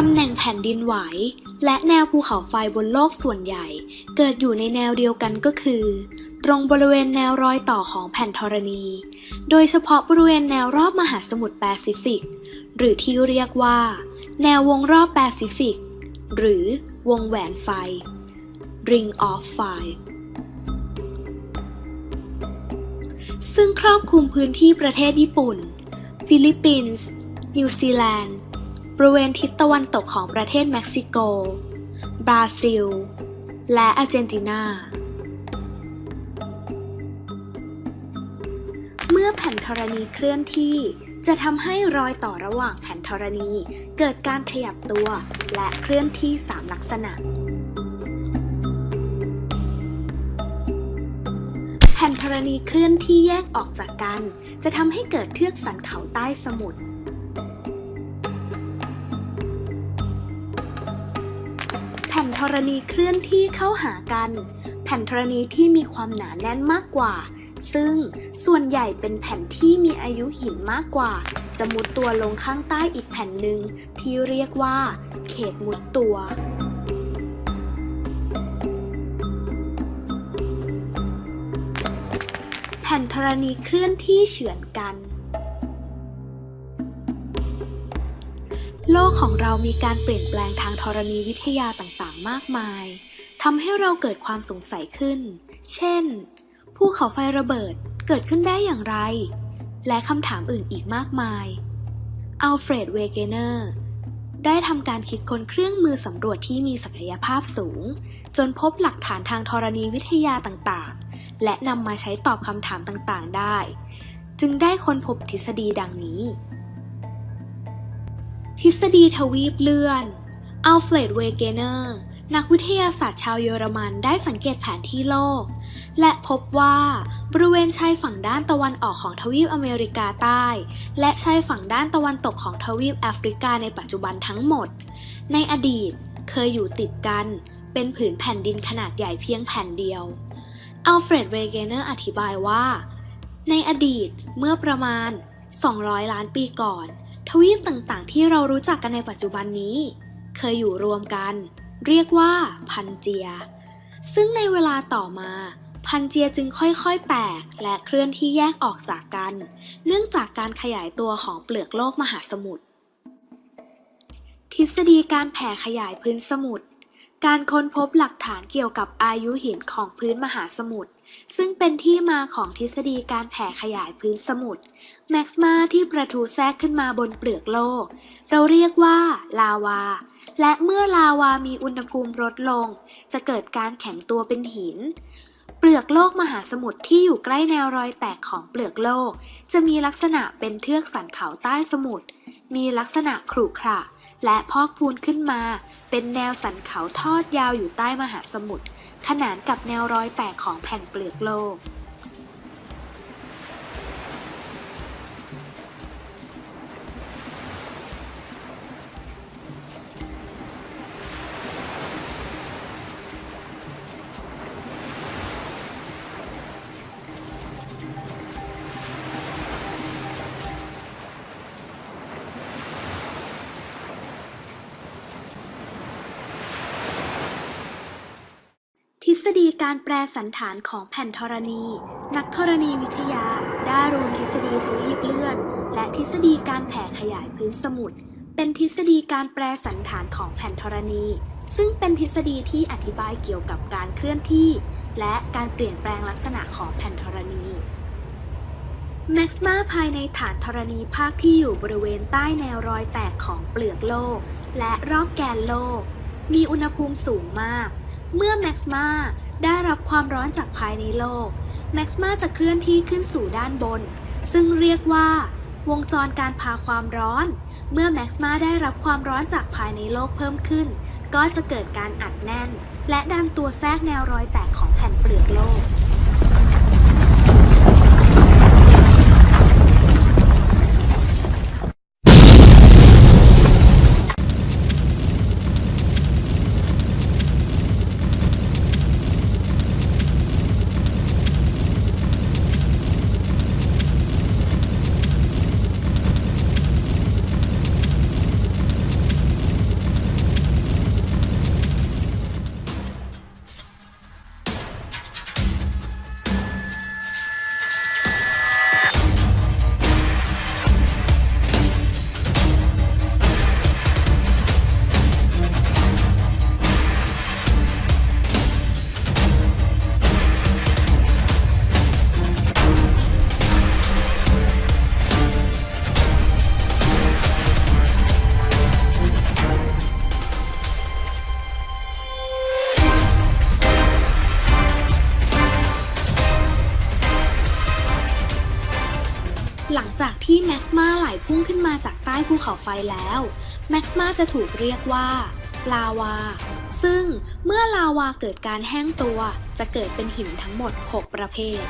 ตำแหน่งแผ่นดินไหว และแนวภูเขาไฟบนโลกส่วนใหญ่ เกิดอยู่ในแนวเดียวกันก็คือ ตรงบริเวณแนวรอยต่อของแผ่นธรณี โดยเฉพาะบริเวณแนวรอบมหาสมุทรแปซิฟิก หรือที่เรียกว่า แนววงรอบแปซิฟิก หรือวงแหวนไฟ Ring of Fire ซึ่งครอบคลุมพื้นที่ประเทศญี่ปุ่น ฟิลิปปินส์ นิวซีแลนด์ บริเวณทิศตะวันตกของประเทศเม็กซิโก บราซิล และอาร์เจนตินา เมื่อแผ่นธรณีเคลื่อนที่จะทำให้รอยต่อระหว่างแผ่นธรณีเกิดการขยับตัวและเคลื่อนที่ 3 ลักษณะ แผ่นธรณีเคลื่อนที่แยกออกจากกัน จะทำให้เกิดเทือกสันเขาใต้สมุทร ธรณีเคลื่อนที่เข้าหากัน แผ่นธรณีที่มีความหนาแน่นมากกว่า ซึ่งส่วนใหญ่เป็นแผ่นที่มีอายุหินมากกว่า จะมุดตัวลงข้างใต้อีกแผ่นหนึ่งที่เรียกว่า เขตมุดตัวแผ่นธรณีเคลื่อนที่เฉือนกัน โลกของเรามีการเปลี่ยนแปลงทางธรณีวิทยาต่างๆ มากมายทำให้เราเกิดความสงสัยขึ้น เช่น ภูเขาไฟระเบิดเกิดขึ้นได้อย่างไร และคำถามอื่นอีกมากมาย อัลเฟรด เวเกเนอร์ ได้ทำการคิดค้นเครื่องมือสำรวจที่มีศักยภาพสูง จนพบหลักฐานทางธรณีวิทยาต่างๆ และนำมาใช้ตอบคำถามต่างๆ ได้ จึงได้ค้นพบทฤษฎีดังนี้ ทฤษฎีทวีปเลื่อน อัลเฟรด เวเกเนอร์ นักวิทยาศาสตร์ชาวเยอรมันได้สังเกตแผนที่โลก และพบว่าบริเวณชายฝั่งด้านตะวันออกของทวีปอเมริกาใต้ และชายฝั่งด้านตะวันตกของทวีปแอฟริกาในปัจจุบันทั้งหมด ในอดีตเคยอยู่ติดกัน เป็นผืนแผ่นดินขนาดใหญ่เพียงแผ่นเดียว อัลเฟรด เวเกเนอร์อธิบายว่า ในอดีตเมื่อประมาณ 200 ล้านปีก่อน ทวีปต่างๆ ที่เรารู้จักกันในปัจจุบันนี้ เคยอยู่รวมกัน เรียกว่าพันเจีย ซึ่งในเวลาต่อมาพันเจียจึงค่อยๆ แตกและเคลื่อนที่แยกออกจากกัน เนื่องจากการขยายตัวของเปลือกโลกมหาสมุทรทฤษฎีการแผ่ขยายพื้นสมุทร การค้นพบหลักฐานเกี่ยวกับอายุหินของพื้นมหาสมุทร ซึ่งเป็นที่มาของทฤษฎีการแผ่ขยายพื้นสมุทรแม็กซ์มาที่ประทุแทรกขึ้นมาบนเปลือกโลก เราเรียกว่า ลาวา และเมื่อลาวามีอุณหภูมิลดลง จะเกิดการแข็งตัวเป็นหิน เปลือกโลกมหาสมุทรที่อยู่ใกล้แนวรอยแตกของเปลือกโลก จะมีลักษณะเป็นเทือกสันเขาใต้สมุทร มีลักษณะขรุขระและพอกพูนขึ้นมา เป็นแนวสันเขาทอดยาวอยู่ใต้มหาสมุทรขนานกับแนวรอยแตกของแผ่นเปลือกโลก ฎีการแปรสันฐานของแผ่นธรณี นักธรณีวิทยา ได้รวมทฤษฎีทวีปเลื่อน และทฤษฎีการแผ่ขยายพื้นสมุทรเป็นทฤษฎีการแปรสันฐานของแผ่นธรณี ซึ่งเป็นทฤษฎีที่อธิบายเกี่ยวกับการเคลื่อนที่ และการเปลี่ยนแปลงลักษณะของแผ่นธรณีแม็กซ์มาภายในฐานธรณีภาคที่อยู่บริเวณใต้แนวรอยแตกของเปลือกโลก และรอบแกนโลก มีอุณหภูมิสูงมาก เมื่อแม็กซ์มา ได้รับความร้อนจากภายในโลกแม็กซ์มาจะเคลื่อนที่ขึ้นสู่ด้านบน ซึ่งเรียกว่า วงจรการพาความร้อน เมื่อแม็กซ์มาได้รับความร้อนจากภายในโลกเพิ่มขึ้น ก็จะเกิดการอัดแน่น และดันตัวแทรกแนวรอยแตกของแผ่นเปลือกโลก เขาไฟแล้วแม็กซ์มาจะถูกเรียกว่าลาวา ซึ่งเมื่อลาวาเกิดการแห้งตัวจะเกิดเป็นหินทั้งหมด 6 ประเภท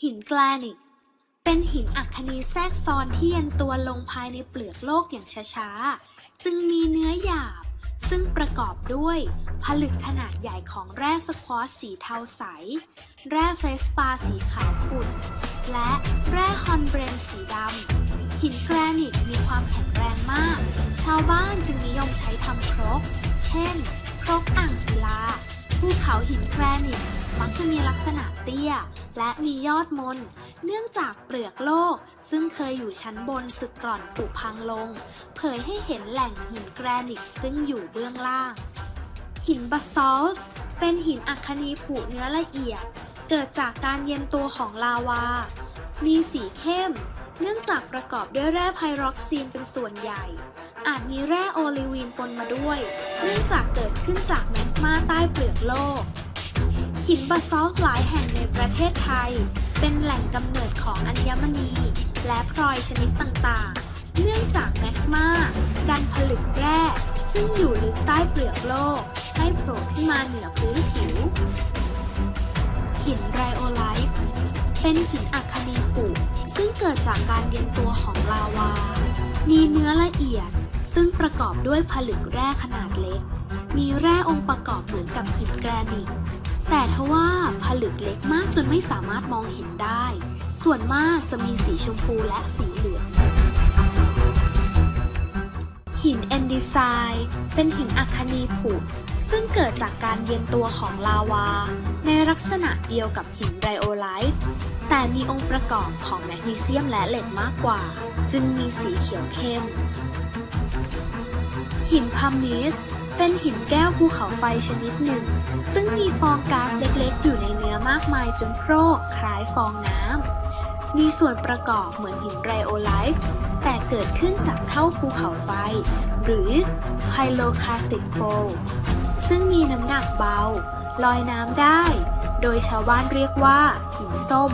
หินแกลนิกเป็นหินอัคนีแทรกซ้อนที่เย็นตัวลงภายในเปลือกโลกอย่างช้าๆ จึงมีเนื้อหยาบ ซึ่งประกอบด้วย ผลึกขนาดใหญ่ของแร่สควอตสีเทาใส แร่เฟสปาสีขาวขุ่น และแร่ฮอนเบรนสีดำหินแกรนิตมีความแข็งแรงมาก ชาวบ้านจึงนิยมใช้ทำครก เช่น ครกอ่างศิลา ภูเขาหินแกรนิตมักจะมีลักษณะเตี้ย และมียอดมน เนื่องจากเปลือกโลก ซึ่งเคยอยู่ชั้นบนสึกกร่อนผุพังลง เผยให้เห็นแหล่งหินแกรนิตซึ่งอยู่เบื้องล่าง หินบัสซอลต์เป็นหินอัคนีผุเนื้อละเอียด เกิดจากการเย็นตัวของลาวา มีสีเข้ม เนื่องจากประกอบด้วยแร่ไพร็อกซีนเป็นส่วนใหญ่ อาจมีแร่โอลิวีนปนมาด้วย เนื่องจากเกิดขึ้นจากแมกมาใต้เปลือกโลก หินบัซอลต์หลายแห่งในประเทศไทย เป็นแหล่งกำเนิดของอัญมณี และพลอยชนิดต่างๆ เนื่องจากแมกมาดันผลึกแร่ซึ่งอยู่ลึกใต้เปลือกโลก ให้โผล่ขึ้นมาเหนือพื้นผิว หินไรโอไลท์เป็นหินอัคนีปุซึ่งเกิดจากการเย็นตัวของลาวา มีเนื้อละเอียดซึ่งประกอบด้วยผลึกแร่ขนาดเล็ก มีแร่องค์ประกอบเหมือนกับหินแกรนิต แต่ทว่าผลึกเล็กมากจนไม่สามารถมองเห็นได้ ส่วนมากจะมีสีชมพูและสีเหลือง หินแอนดีไซน์เป็นหินอัคนีผุ ซึ่งเกิดจากการเย็นตัวของลาวา ในลักษณะเดียวกับหินไรโอไลท์ แต่มีองค์ประกอบของแมกนีเซียมและเหล็กมากกว่า จึงมีสีเขียวเข้ม หินพามิสเป็นหินแก้วภูเขาไฟชนิดหนึ่ง ซึ่งมีฟองก๊าซเล็กๆ อยู่ในเนื้อมากมายจนโพรกคล้ายฟองน้ำ มีส่วนประกอบเหมือนหินไรโอไลท์แต่เกิดขึ้นจากเท่าภูเขาไฟ หรือไฮโลคาติกโฟ ซึ่งมีน้ำหนักเบา ลอยน้ำได้ โดยชาวบ้านเรียกว่า หินส้ม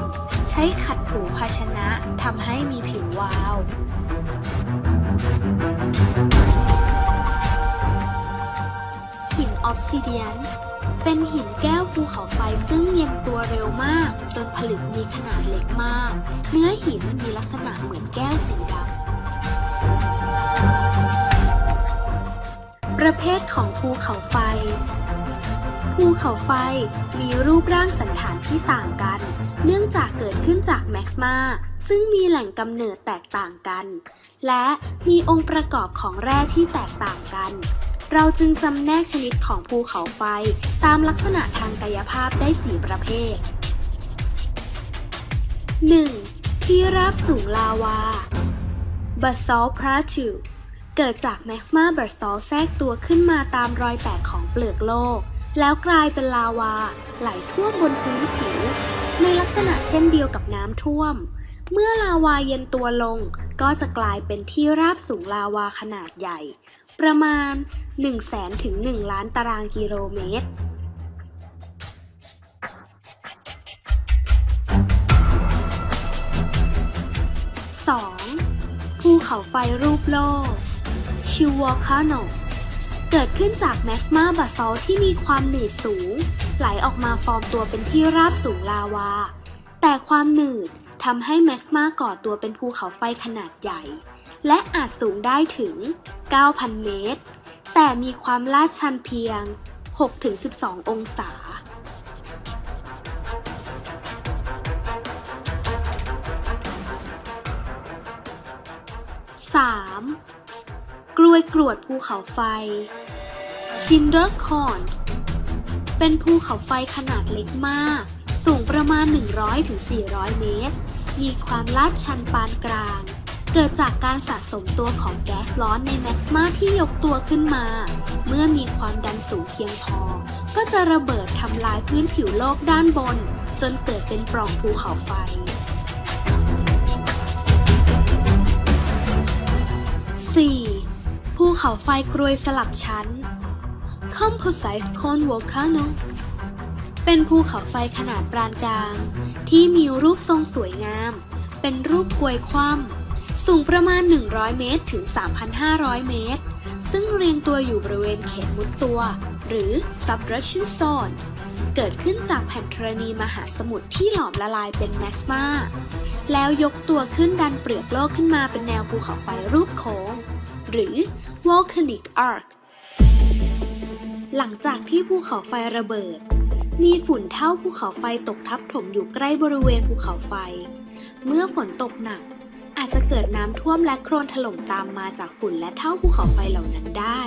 ใช้ขัดถูภาชนะทำให้มีผิววาว หินออฟซิเดียน เป็นหินแก้วภูเขาไฟซึ่งเย็นตัวเร็วมาก จนผลึกมีขนาดเล็กมาก เนื้อหินมีลักษณะเหมือนแก้วสีดำ ประเภทของภูเขาไฟ ภูเขาไฟมีรูปร่างสันฐานที่ต่างกัน เนื่องจากเกิดขึ้นจากแมกมาซึ่งมีแหล่งกำเนิดแตกต่างกัน และมีองค์ประกอบของแร่ที่แตกต่างกัน เราจึงจำแนกชนิดของภูเขาไฟตามลักษณะทางกายภาพได้ 4 ประเภท 1. ที่ราบสูงลาวา Basalt Plateau เกิดจากแมกมาบัสซอลแทรกตัวขึ้นมาตามรอยแตกของเปลือกโลก แล้วกลายเป็นลาวา ไหลท่วมบนพื้นผิว ในลักษณะเช่นเดียวกับน้ำท่วม เมื่อลาวาเย็นตัวลง ก็จะกลายเป็นที่ราบสูงลาวาขนาดใหญ่ ประมาณ 1 0 0 0 0แสนถึง1ล้านตารางกิโลเมตร 2. ภูเขาไฟรูปโลก ชิวอคาโนเกิดขึ้นจากแมกมาบาซอลที่มีความหนืดสูง ไหลออกมาฟอร์มตัวเป็นที่ราบสูงลาวา แต่ความหนืดทำให้แมกมาก่อตัวเป็นภูเขาไฟขนาดใหญ่ และอาจสูงได้ถึง 9,000 เมตร แต่มีความลาดชันเพียง 6-12 องศา 3. กลวยกรวดภูเขาไฟ Cindercorn เป็นภูเขาไฟขนาดเล็กมาก สูงประมาณ 100-400 เมตร มีความลาดชันปานกลาง เกิดจากการสะสมตัวของแก๊สร้อนในแม็กมาที่ยกตัวขึ้นมา เมื่อมีความดันสูงเพียงพอ ก็จะระเบิดทำลายพื้นผิวโลกด้านบน จนเกิดเป็นปล่องภูเขาไฟ 4. ภูเขาไฟกรวยสลับชั้น Composite Cone Volcano เเป็นภูเขาไฟขนาดปานกลาง ที่มีรูปทรงสวยงาม เป็นรูปกลวยคว่ำสูงประมาณ 100 เมตรถึง 3,500 เมตร ซึ่งเรียงตัวอยู่บริเวณเขตมุดตัว หรือ subduction zone เกิดขึ้นจากแผ่นธรณีมหาสมุทรที่หลอมละลายเป็นแมกมาแล้วยกตัวขึ้นดันเปลือกโลกขึ้นมาเป็นแนวภูเขาไฟรูปโค้งหรือ volcanic arc หลังจากที่ภูเขาไฟระเบิด มีฝุ่นเท่าภูเขาไฟตกทับถมอยู่ใกล้บริเวณภูเขาไฟ เมื่อฝนตกหนัก อาจจะเกิดน้ำท่วมและโคลนถล่มตามมาจากฝุ่นและเท่าภูเขาไฟเหล่านั้นได้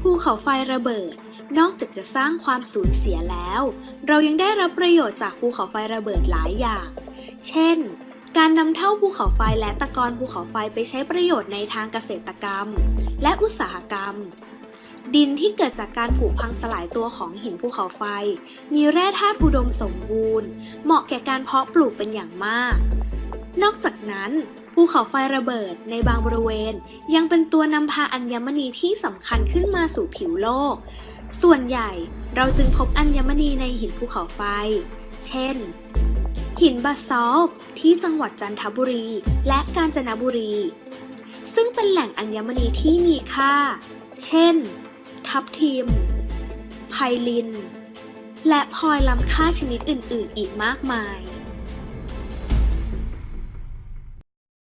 ภูเขาไฟระเบิดนอกจากจะสร้างความสูญเสียแล้ว เรายังได้รับประโยชน์จากภูเขาไฟระเบิดหลายอย่าง เช่น การนำเท่าภูเขาไฟและตะกอนภูเขาไฟไปใช้ประโยชน์ในทางเกษตรกรรม และอุตสาหกรรม ดินที่เกิดจากการผุพังสลายตัวของหินภูเขาไฟ มีแร่ธาตุอุดมสมบูรณ์ เหมาะแก่การเพาะปลูกเป็นอย่างมาก นอกจากนั้นภูเขาไฟระเบิดในบางบริเวณ ยังเป็นตัวนำพาอัญมณีที่สำคัญขึ้นมาสู่ผิวโลก ส่วนใหญ่เราจึงพบอัญมณีในหินภูเขาไฟ เช่น หินบาซอฟที่จังหวัดจันทบุรี และกาญจนบุรี ซึ่งเป็นแหล่งอัญมณีที่มีค่า เช่น ทับทิม ไพลิน และพลอยล้ำค่าชนิดอื่น ๆ อีกมากมาย